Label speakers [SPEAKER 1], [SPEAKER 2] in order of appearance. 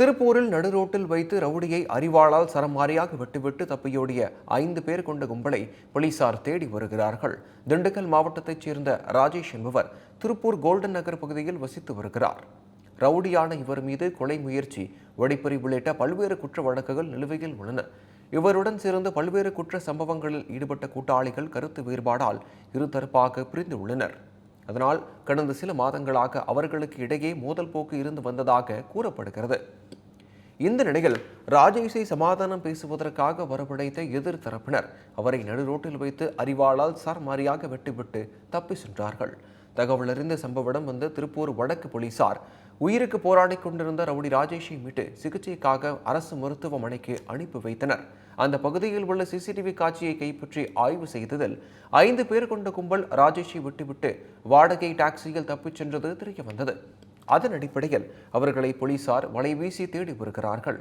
[SPEAKER 1] திருப்பூரில் நடுரோட்டில் வைத்து ரவுடியை அறிவாளால் சரமாரியாக விட்டுவிட்டு தப்பியோடிய ஐந்து பேர் கொண்ட கும்பலை போலீசார் தேடி வருகிறார்கள். திண்டுக்கல் மாவட்டத்தைச் சேர்ந்த ராஜேஷ் என்பவர் திருப்பூர் கோல்டன் நகர் பகுதியில் வசித்து வருகிறார். ரவுடியான இவர் மீது கொலை முயற்சி வடிப்பறி உள்ளிட்ட பல்வேறு குற்ற வழக்குகள் நிலுவையில் உள்ளன. இவருடன் சேர்ந்து பல்வேறு குற்ற சம்பவங்களில் ஈடுபட்ட கூட்டாளிகள் கருத்து வேறுபாடால் இருதரப்பாக பிரிந்து உள்ளனர். அதனால் கடந்த சில மாதங்களாக அவர்களுக்கு இடையே மோதல் போக்கு இருந்து வந்ததாக கூறப்படுகிறது. இந்த நிலையில் ராஜேஷை சமாதானம் பேசுவதற்காக வரவழைத்த எதிர் தரப்பினர் அவரை நடுரோட்டில் வைத்து அறிவாளால் சர்மாரியாக வெட்டிவிட்டு தப்பி சென்றார்கள். தகவல் அறிந்த சம்பவ வந்த திருப்பூர் வடக்கு போலீசார் உயிருக்கு போராடி கொண்டிருந்த ரவுடி ராஜேஷை மீட்டு சிகிச்சைக்காக அரசு மருத்துவமனைக்கு அனுப்பி வைத்தனர். அந்த பகுதியில் உள்ள சிசிடிவி காட்சியை கைப்பற்றி ஆய்வு செய்ததில் ஐந்து பேர் கொண்ட கும்பல் ராஜேஷை விட்டுவிட்டு வாடகை டாக்ஸியில் தப்பிச் சென்றது தெரிய வந்தது அதன் அடிப்படையில் அவர்களை போலீசார் வலைவீசி தேடி வருகிறார்கள்.